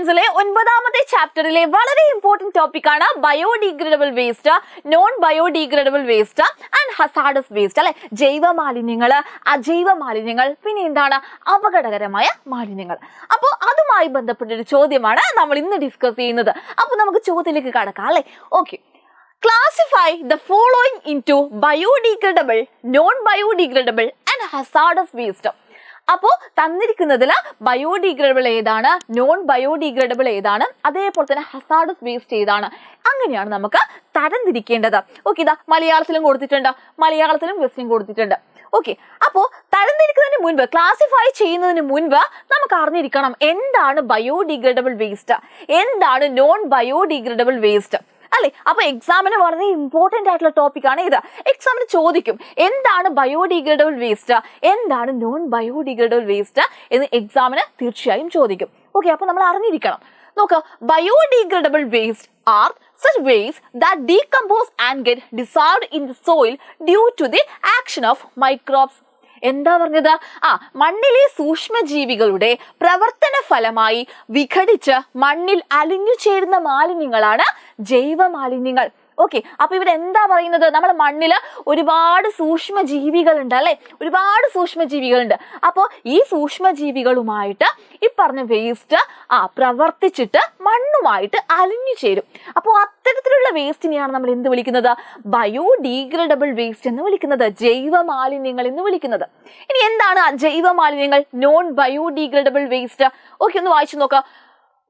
സയൻസിലെ ഒൻപതാമത്തെ ചാപ്റ്ററിലെ വളരെ important topic ആണ് biodegradable waste non biodegradable waste and hazardous waste അല്ലെ? ജൈവ മാലിന്യങ്ങൾ അജൈവ മാലിന്യങ്ങൾ പിന്നെ എന്താണ്? അപകടകരമായ മാലിന്യങ്ങൾ. അപ്പോൾ അതുമായി ബന്ധപ്പെട്ട ഒരു ചോദ്യമാണ് നമ്മൾ ഇന്ന് ഡിസ്കസ് ചെയ്യുന്നത്. അപ്പോൾ നമുക്ക് ചോദ്യത്തിലേക്ക് കടക്കാം അല്ലേ? Okay classify the following into biodegradable non biodegradable and hazardous waste അപ്പോൾ തന്നിരിക്കുന്നതിൽ ബയോഡിഗ്രേഡബിൾ ഏതാണ്? നോൺ ബയോഡിഗ്രേഡബിൾ ഏതാണ്? അതേപോലെ തന്നെ ഹസാഡസ് വേസ്റ്റ് ഏതാണ്? അങ്ങനെയാണ് നമുക്ക് തരംതിരിക്കേണ്ടത്. ഓക്കെ ഇതാ മലയാളത്തിലും കൊടുത്തിട്ടുണ്ട്. മലയാളത്തിലും ക്വസ്റ്റ്യൻ കൊടുത്തിട്ടുണ്ട്. ഓക്കെ അപ്പോൾ തരംതിരിക്കുന്നതിന് മുൻപ് ക്ലാസിഫൈ ചെയ്യുന്നതിന് മുൻപ് നമുക്ക് അറിഞ്ഞിരിക്കണം എന്താണ് ബയോഡിഗ്രേഡബിൾ വേസ്റ്റ് എന്താണ് നോൺ ബയോഡിഗ്രേഡബിൾ വേസ്റ്റ് അല്ലെ? അപ്പൊ എക്സാമിന് വളരെ ഇമ്പോർട്ടന്റ് ആയിട്ടുള്ള ടോപ്പിക്കാണ് ഇത്. എക്സാമിന് ചോദിക്കും എന്താണ് ബയോഡിഗ്രേഡബിൾ വേസ്റ്റ് എന്താണ് നോൺ ബയോഡിഗ്രേഡബിൾ വേസ്റ്റ് എന്ന് എക്സാമിന് തീർച്ചയായും ചോദിക്കും. ഓക്കെ അപ്പൊ നമ്മൾ അറിഞ്ഞിരിക്കണം. നോക്ക biodegradable waste are such waste that decompose and get dissolved in the soil due to the action of microbes എന്താ പറഞ്ഞത്? ആ മണ്ണിലെ സൂക്ഷ്മജീവികളുടെ പ്രവർത്തന ഫലമായി വിഘടിച്ച് മണ്ണിൽ അലിഞ്ഞു ചേരുന്ന മാലിന്യങ്ങളാണ് ജൈവ മാലിന്യങ്ങൾ ഓക്കെ അപ്പൊ ഇവിടെ എന്താ പറയുന്നത്? നമ്മൾ മണ്ണിൽ ഒരുപാട് സൂക്ഷ്മ ജീവികളുണ്ട് അല്ലെ? ഒരുപാട് സൂക്ഷ്മ ജീവികളുണ്ട് അപ്പോൾ ഈ സൂക്ഷ്മ ജീവികളുമായിട്ട് ഈ പറഞ്ഞ വേസ്റ്റ് ആ പ്രവർത്തിച്ചിട്ട് മണ്ണുമായിട്ട് അലിഞ്ഞു ചേരും. അപ്പോൾ ഇത്തരത്തിലുള്ള വേസ്റ്റിനെയാണ് നമ്മൾ എന്ത് വിളിക്കുന്നത്? ബയോഡീഗ്രഡബിൾ വേസ്റ്റ് എന്ന് വിളിക്കുന്നത്. ജൈവ മാലിന്യങ്ങൾ എന്ന് വിളിക്കുന്നത്. ഇനി എന്താണ് ജൈവ മാലിന്യങ്ങൾ നോൺ ബയോഡീഗ്രഡബിൾ വേസ്റ്റ് ഓക്കെ ഒന്ന് വായിച്ചു നോക്കാം.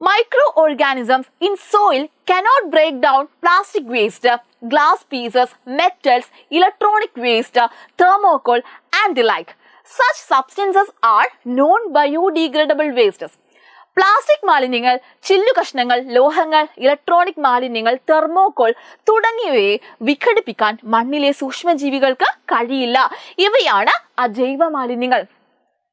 Micro organisms in soil cannot break down plastic waste glass pieces metals electronic waste thermocol and the like such substances are non biodegradable wastes plastic മാലിന്യങ്ങൾ ചില്ലു കഷ്ണങ്ങൾ ലോഹങ്ങൾ ഇലക്ട്രോണിക് മാലിന്യങ്ങൾ തെർമോകോൾ തുടങ്ങിയവയെ വിഘടിപ്പിക്കാൻ മണ്ണിലെ സൂക്ഷ്മജീവികൾക്ക് കഴിയില്ല. ഇവയാണ് അജൈവ മാലിന്യങ്ങൾ.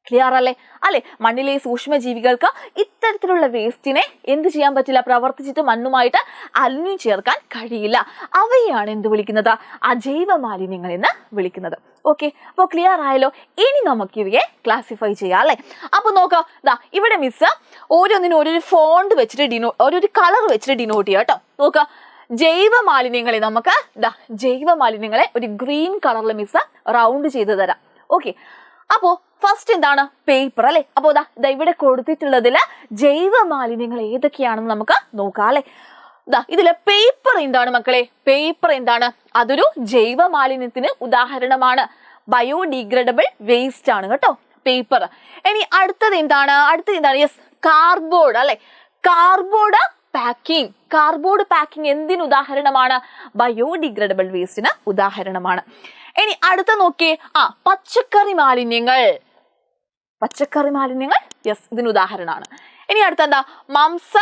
ക്ലിയർ അല്ലേ? അല്ലെ മണ്ണിലെ സൂക്ഷ്മജീവികൾക്ക് ഇത്തരത്തിലുള്ള വേസ്റ്റിനെ എന്ത് ചെയ്യാൻ പറ്റില്ല? പ്രവർത്തിച്ചിട്ട് മണ്ണുമായിട്ട് അലിഞ്ഞു ചേർക്കാൻ കഴിയില്ല. അവയാണ് എന്ത് വിളിക്കുന്നത്? അജൈവ മാലിന്യങ്ങൾ എന്ന് വിളിക്കുന്നത്. ഓക്കെ അപ്പോൾ ക്ലിയർ ആയല്ലോ? ഇനി നമുക്ക് ഇവയെ ക്ലാസിഫൈ ചെയ്യാം അല്ലെ? അപ്പൊ നോക്കാം ദാ ഇവിടെ മിസ് ഓരോന്നിനും ഓരോരു ഫോണ്ട് വെച്ചിട്ട് ഡിനോ ഓരോരു കളർ വെച്ചിട്ട് ഡിനോട്ട് ചെയ്യാം കേട്ടോ. നോക്കുക ജൈവ മാലിന്യങ്ങളെ നമുക്ക് ദാ ജൈവ മാലിന്യങ്ങളെ ഒരു ഗ്രീൻ കളറിൽ മിസ് റൗണ്ട് ചെയ്ത് തരാം. ഓക്കെ അപ്പോ ഫസ്റ്റ് എന്താണ്? പേപ്പർ അല്ലെ? അപ്പോ ദാ ദാ ഇവിടെ കൊടുത്തിട്ടുള്ളതിൽ ജൈവ മാലിന്യങ്ങൾ ഏതൊക്കെയാണെന്ന് നമുക്ക് നോക്കാം അല്ലെ? ഇതിലെ പേപ്പർ എന്താണ് മക്കളെ? പേപ്പർ എന്താണ്? അതൊരു ജൈവ മാലിന്യത്തിന് ഉദാഹരണമാണ്. ബയോഡിഗ്രേഡബിൾ വേസ്റ്റ് ആണ് കേട്ടോ പേപ്പർ ഇനി അടുത്തത് എന്താണ്? അടുത്തത് എന്താണ്? യെസ് കാർഡ്ബോർഡ് അല്ലെ? കാർഡ്ബോർഡ് പാക്കിംഗ് കാർഡ്ബോർഡ് പാക്കിംഗ് എന്തിന് ഉദാഹരണമാണ്? ബയോഡിഗ്രേഡബിൾ വേസ്റ്റിന് ഉദാഹരണമാണ്. ഇനി അടുത്ത നോക്കിയേ. ആ പച്ചക്കറി മാലിന്യങ്ങൾ. പച്ചക്കറി മാലിന്യങ്ങൾ? യെസ് ഇതിന് ഉദാഹരണമാണ്. ഇനി അടുത്ത എന്താ മാംസ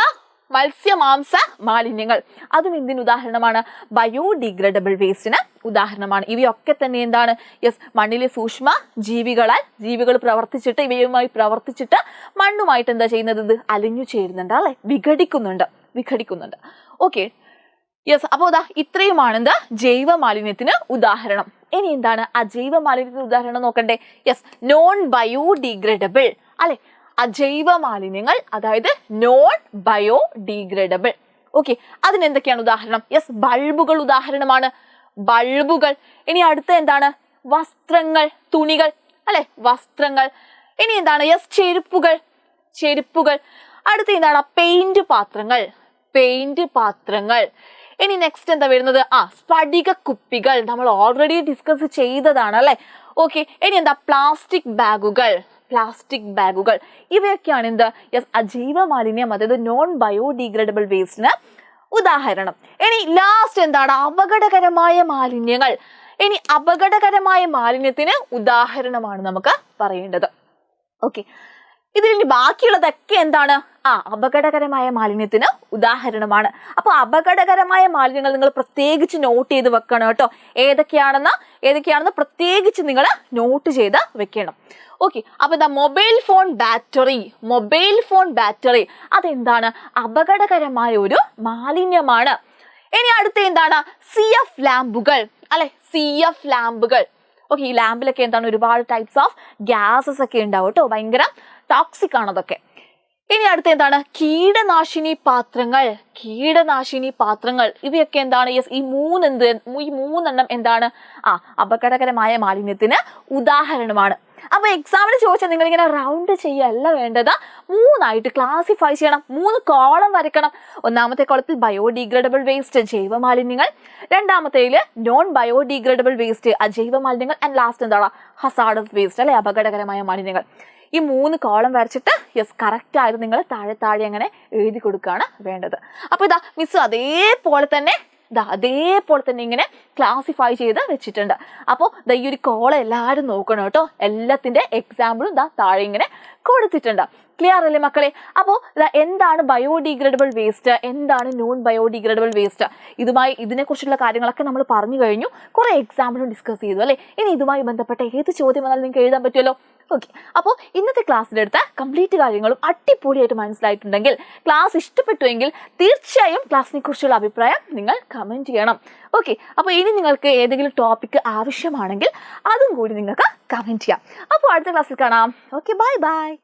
മത്സ്യ മാംസ മാലിന്യങ്ങൾ. അതും എന്തിന് ഉദാഹരണമാണ്? ബയോഡിഗ്രേഡബിൾ വേസ്റ്റിന് ഉദാഹരണമാണ്. ഇവയൊക്കെ തന്നെ എന്താണ്? യെസ് മണ്ണിലെ സൂക്ഷ്മ ജീവികളാൽ ജീവികൾ പ്രവർത്തിച്ചിട്ട് ഇവയുമായി പ്രവർത്തിച്ചിട്ട് മണ്ണുമായിട്ട് എന്താ ചെയ്യുന്നത് ഇത്? അലിഞ്ഞു ചേരുന്നുണ്ട് അല്ലെ? വിഘടിക്കുന്നുണ്ട് വിഘടിക്കുന്നുണ്ട്. ഓക്കെ യെസ് അപ്പോൾ ഇതാ ഇത്രയുമാണ് എന്താ ജൈവ മാലിന്യത്തിന് ഉദാഹരണം. ഇനി എന്താണ് അജൈവ മാലിന്യത്തിന് ഉദാഹരണം നോക്കണ്ടേ? യെസ് നോൺ ബയോഡിഗ്രേഡബിൾ അല്ലെ? അജൈവ മാലിന്യങ്ങൾ അതായത് നോൺ ബയോഡിഗ്രേഡബിൾ ഓക്കെ അതിനെന്തൊക്കെയാണ് ഉദാഹരണം? യെസ് ബൾബുകൾ ഉദാഹരണമാണ്. ബൾബുകൾ. ഇനി അടുത്ത എന്താണ്? വസ്ത്രങ്ങൾ തുണികൾ. അല്ലെ? വസ്ത്രങ്ങൾ. ഇനി എന്താണ്? യെസ് ചെരുപ്പുകൾ. ചെരുപ്പുകൾ. അടുത്ത എന്താണ്? പെയിന്റ് പാത്രങ്ങൾ. പെയിന്റ് പാത്രങ്ങൾ. ഇനി നെക്സ്റ്റ് എന്താ വരുന്നത്? ആ സ്ഫടിക കുപ്പികൾ നമ്മൾ ഓൾറെഡി ഡിസ്കസ് ചെയ്തതാണ് അല്ലെ? ഓക്കെ ഇനി എന്താ? പ്ലാസ്റ്റിക് ബാഗുകൾ പ്ലാസ്റ്റിക് ബാഗുകൾ ഇവയൊക്കെയാണ് എന്ത്? യെസ് അജൈവ മാലിന്യം അതായത് നോൺ ബയോഡിഗ്രേഡബിൾ വേസ്റ്റിന് ഉദാഹരണം. ഇനി ലാസ്റ്റ് എന്താണ്? അപകടകരമായ മാലിന്യങ്ങൾ. ഇനി അപകടകരമായ മാലിന്യത്തിന് ഉദാഹരണമാണ് നമുക്ക് പറയേണ്ടത്. ഓക്കെ ഇതിൽ ഇനി ബാക്കിയുള്ളതൊക്കെ എന്താണ്? ആ അപകടകരമായ മാലിന്യത്തിന് ഉദാഹരണമാണ്. അപ്പോൾ അപകടകരമായ മാലിന്യങ്ങൾ നിങ്ങൾ പ്രത്യേകിച്ച് നോട്ട് ചെയ്ത് വെക്കണം കേട്ടോ. ഏതൊക്കെയാണെന്ന് ഏതൊക്കെയാണെന്ന് പ്രത്യേകിച്ച് നിങ്ങൾ നോട്ട് ചെയ്ത് വെക്കണം. ഓക്കെ അപ്പൊ എന്താ mobile phone battery mobile phone battery അതെന്താണ്? അപകടകരമായ ഒരു മാലിന്യമാണ്. ഇനി അടുത്ത എന്താണ്? സി എഫ് ലാമ്പുകൾ അല്ലെ? സി എഫ് ലാമ്പുകൾ ഓക്കെ ഈ ലാമ്പിലൊക്കെ എന്താണ്? ഒരുപാട് ടൈപ്സ് ഓഫ് ഗ്യാസസ് ഒക്കെ ഉണ്ടാവും കേട്ടോ. ഭയങ്കര ടോക്സിക് ആണ് അതൊക്കെ ഇനി അടുത്ത എന്താണ്? കീടനാശിനി പാത്രങ്ങൾ കീടനാശിനി പാത്രങ്ങൾ. ഇവയൊക്കെ എന്താണ്? യെസ് ഈ മൂന്ന് എന്ത് ഈ മൂന്നെണ്ണം എന്താണ്? ആ അപകടകരമായ മാലിന്യത്തിന് ഉദാഹരണമാണ്. അപ്പൊ എക്സാമിന് ചോദിച്ചാൽ നിങ്ങൾ ഇങ്ങനെ റൗണ്ട് ചെയ്യല്ല വേണ്ടത്. മൂന്നായിട്ട് ക്ലാസിഫൈ ചെയ്യണം. മൂന്ന് കോളം വരയ്ക്കണം. ഒന്നാമത്തെ കോളത്തിൽ ബയോഡിഗ്രേഡബിൾ വേസ്റ്റ് ജൈവ മാലിന്യങ്ങൾ നോൺ ബയോഡിഗ്രേഡബിൾ വേസ്റ്റ് അജൈവ മാലിന്യങ്ങൾ ആൻഡ് ലാസ്റ്റ് എന്താണ്? ഹസാഡസ് വേസ്റ്റ് അല്ലെ? അപകടകരമായ മാലിന്യങ്ങൾ. ഈ മൂന്ന് കോളം വരച്ചിട്ട് യെസ് കറക്റ്റ് ആയിട്ട് നിങ്ങൾ താഴെ താഴെ അങ്ങനെ എഴുതി കൊടുക്കുകയാണ് വേണ്ടത്. അപ്പോൾ ഇതാ മിസ് അതേപോലെ തന്നെ ഇതാ അതേപോലെ തന്നെ ഇങ്ങനെ ക്ലാസിഫൈ ചെയ്ത് വെച്ചിട്ടുണ്ട്. അപ്പോൾ ദാ ഈ ഒരു കോൾ എല്ലാവരും നോക്കണം കേട്ടോ. എല്ലാത്തിന്റെ എക്സാമ്പിളും ദാ താഴെ ഇങ്ങനെ കൊടുത്തിട്ടുണ്ട്. ക്ലിയർ അല്ലേ മക്കളെ? അപ്പോൾ എന്താണ് ബയോഡിഗ്രേഡബിൾ വേസ്റ്റ് എന്താണ് നോൺ ബയോഡിഗ്രേഡബിൾ വേസ്റ്റ് ഇതുമായി ഇതിനെക്കുറിച്ചുള്ള കാര്യങ്ങളൊക്കെ നമ്മൾ പറഞ്ഞു കഴിഞ്ഞു. കുറേ എക്സാമ്പിളും ഡിസ്കസ് ചെയ്തു അല്ലേ? ഇനി ഇതുമായി ബന്ധപ്പെട്ട ഏത് ചോദ്യം വന്നാലും നിങ്ങൾക്ക് എഴുതാൻ പറ്റുമല്ലോ? ഓക്കെ അപ്പോൾ ഇന്നത്തെ ക്ലാസ്സിലെടുത്ത കംപ്ലീറ്റ് കാര്യങ്ങളും അടിപൊളിയായിട്ട് മനസ്സിലായിട്ടുണ്ടെങ്കിൽ ക്ലാസ് ഇഷ്ടപ്പെട്ടുവെങ്കിൽ തീർച്ചയായും ക്ലാസ്സിനെ കുറിച്ചുള്ള അഭിപ്രായം നിങ്ങൾ കമന്റ് ചെയ്യണം. ഓക്കെ അപ്പോൾ ഇനി നിങ്ങൾക്ക് ഏതെങ്കിലും ടോപ്പിക്ക് ആവശ്യമാണെങ്കിൽ അതും കൂടി നിങ്ങൾക്ക് കമന്റ് ചെയ്യാം. അപ്പോൾ അടുത്ത ക്ലാസ്സിൽ കാണാം. Okay bye bye